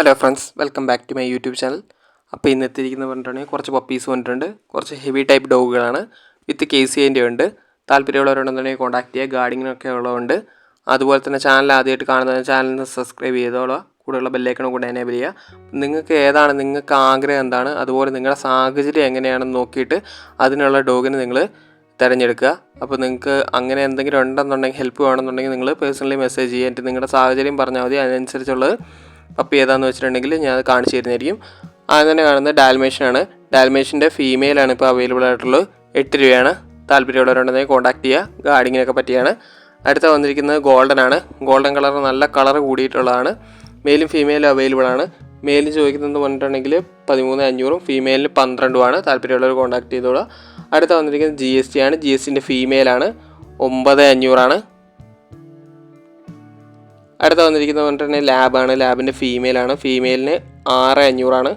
Hello friends welcome back to my YouTube channel അപ്പോൾ ഇന്ന് എത്തിയിരിക്കുന്ന പറഞ്ഞിട്ടുണ്ടെങ്കിൽ കുറച്ച് പപ്പീസ് വന്നിട്ടുണ്ട്. കുറച്ച് ഹെവി ടൈപ്പ് ഡോഗുകളാണ് വിത്ത് കെ സി എന്റെ ഉണ്ട്. താല്പര്യമുള്ളവരുണ്ടെന്നുണ്ടെങ്കിൽ കോൺടാക്ട് ചെയ്യുക. ഗാർഡിങ്ങിനൊക്കെ ഉള്ളതുകൊണ്ട് അതുപോലെ തന്നെ ചാനൽ ആദ്യമായിട്ട് കാണുന്ന ചാനലിന് സബ്സ്ക്രൈബ് ചെയ്തോളാം കൂടെയുള്ള ബെല്ലേക്കണം കൂടെ എനേബിൾ ചെയ്യുക. നിങ്ങൾക്ക് ഏതാണ് നിങ്ങൾക്ക് ആഗ്രഹം എന്താണ് അതുപോലെ നിങ്ങളുടെ സാഹചര്യം എങ്ങനെയാണെന്ന് നോക്കിയിട്ട് അതിനുള്ള ഡോഗിന് നിങ്ങൾ തിരഞ്ഞെടുക്കുക. അപ്പോൾ നിങ്ങൾക്ക് അങ്ങനെ എന്തെങ്കിലും ഉണ്ടെന്നുണ്ടെങ്കിൽ ഹെൽപ്പ് വേണമെന്നുണ്ടെങ്കിൽ നിങ്ങൾ പേഴ്സണലി മെസ്സേജ് എന്നിട്ട് നിങ്ങളുടെ സാഹചര്യം പറഞ്ഞാൽ മതി. അതിനനുസരിച്ചുള്ളത് പപ്പി ഏതാന്ന് വെച്ചിട്ടുണ്ടെങ്കിൽ ഞാൻ അത് കാണിച്ചു തരുന്നതായിരിക്കും. ആദ്യം തന്നെ കാണുന്നത് ഡാൽമേഷനാണ് ഡാൽമേഷന്റെ ഫീമെയിലാണ് ഇപ്പോൾ അവൈലബിൾ ആയിട്ടുള്ളത് എട്ട് രൂപയാണ്. താല്പര്യമുള്ളവരുണ്ടെങ്കിൽ കോൺടാക്ട് ചെയ്യുക ഗാർഡിങ്ങിനൊക്കെ പറ്റിയാണ്. അടുത്ത വന്നിരിക്കുന്നത് ഗോൾഡൻ ആണ്. ഗോൾഡൻ കളർ നല്ല കളർ കൂടിയിട്ടുള്ളതാണ്. മെയിലും ഫീമെയിലും അവൈലബിൾ ആണ്. മെയിലിന് ചോദിക്കുന്നത് പറഞ്ഞിട്ടുണ്ടെങ്കിൽ പതിമൂന്ന് അഞ്ഞൂറും ഫീമെയിലിന് പന്ത്രണ്ടുമാണ്. താല്പര്യമുള്ളവർ കോൺടാക്ട് ചെയ്തോളാം. അടുത്ത വന്നിരിക്കുന്നത് ജി എസ് ടി ആണ്. ജി എസ് ടിന്റെ ഫീമെയിലാണ് ഒമ്പത് അഞ്ഞൂറാണ്. അടുത്ത വന്നിരിക്കുന്നത് പറഞ്ഞിട്ടുണ്ടെങ്കിൽ ലാബാണ് ലാബിന്റെ ഫീമെയിലാണ് ഫീമെയിലിന് ആറ് അഞ്ഞൂറാണ്.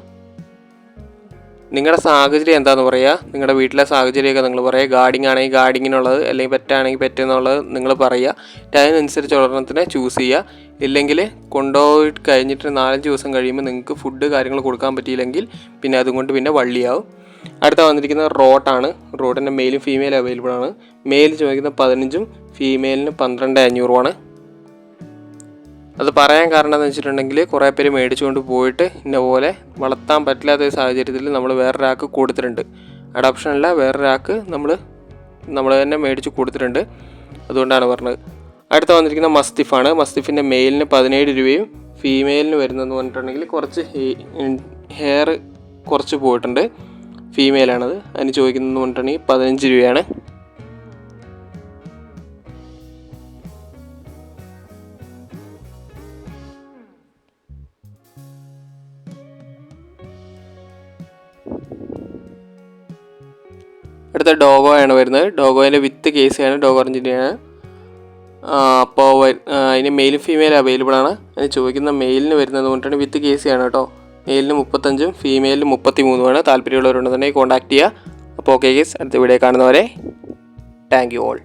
നിങ്ങളുടെ സാഹചര്യം എന്താണെന്ന് പറയുക നിങ്ങളുടെ വീട്ടിലെ സാഹചര്യമൊക്കെ നിങ്ങൾ പറയുക ഗാർഡിങ് ആണെങ്കിൽ ഗാർഡിങ്ങിനുള്ളത് അല്ലെങ്കിൽ പെറ്റാണെങ്കിൽ പെറ്റെന്നുള്ളത് നിങ്ങൾ പറയുക അതിനനുസരിച്ച് ഒരെണ്ണത്തിനെ ചൂസ് ചെയ്യുക ഇല്ലെങ്കിൽ കൊണ്ടുപോയി കഴിഞ്ഞിട്ട് നാലഞ്ച് ദിവസം കഴിയുമ്പോൾ നിങ്ങൾക്ക് ഫുഡ് കാര്യങ്ങൾ കൊടുക്കാൻ പറ്റിയില്ലെങ്കിൽ പിന്നെ അതുകൊണ്ട് പിന്നെ വള്ളിയാവും. അടുത്ത വന്നിരിക്കുന്നത് റോട്ടാണ് റോട്ടിന്റെ മെയിലും ഫീമെയിലും അവൈലബിൾ ആണ്. മെയിൽ ചോദിക്കുന്നത് പതിനഞ്ചും ഫീമെയിലിന് പന്ത്രണ്ട് അഞ്ഞൂറുമാണ് അത് പറയാൻ കാരണം എന്ന് വെച്ചിട്ടുണ്ടെങ്കിൽ കുറേ പേര് മേടിച്ചുകൊണ്ട് പോയിട്ട് ഇന്ന പോലെ വളർത്താൻ പറ്റില്ലാത്ത സാഹചര്യത്തിൽ നമ്മൾ വേറൊരാൾക്ക് കൊടുത്തിട്ടുണ്ട്. അഡോപ്ഷനല്ല വേറൊരാൾക്ക് നമ്മൾ നമ്മൾ തന്നെ മേടിച്ച് കൊടുത്തിട്ടുണ്ട്. അതുകൊണ്ടാണ് പറഞ്ഞത്. അടുത്ത വന്നിരിക്കുന്ന മസ്തിഫാണ്. മസ്തിഫിന്റെ മെയിലിന് പതിനേഴ് രൂപയും ഫീമെയിലിന് വരുന്നതെന്ന് പറഞ്ഞിട്ടുണ്ടെങ്കിൽ കുറച്ച് ഹെയർ കുറച്ച് പോയിട്ടുണ്ട്. ഫീമെയിലാണത് അതിന് ചോദിക്കുന്നതെന്ന് പറഞ്ഞിട്ടുണ്ടെങ്കിൽ പതിനഞ്ച് രൂപയാണ്. അടുത്ത ഡോഗോ ആണ് വരുന്നത്. ഡോഗോയിന്റെ വിത്ത് കേസിയാണ് ഡോഗോ ഓറഞ്ചിന്റെയാണ് അപ്പോൾ അതിന് മെയിലും ഫീമെയിലും അവൈലബിൾ ആണ്. അതിന് ചോദിക്കുന്ന മെയിലിന് വരുന്നത് കൊണ്ടാണ് വിത്ത് കേസിയാണ് കേട്ടോ. മെയിലിന് മുപ്പത്തഞ്ചും ഫീമെയിലിന് മുപ്പത്തി മൂന്നുമാണ് താല്പര്യമുള്ളവരുണ്ടെന്നുണ്ടെങ്കിൽ കോൺടാക്ട് ചെയ്യുക. അപ്പോൾ ഓക്കെ കേസ് അടുത്ത വീഡിയോ കാണുന്നവരെ താങ്ക് യു ഓൾ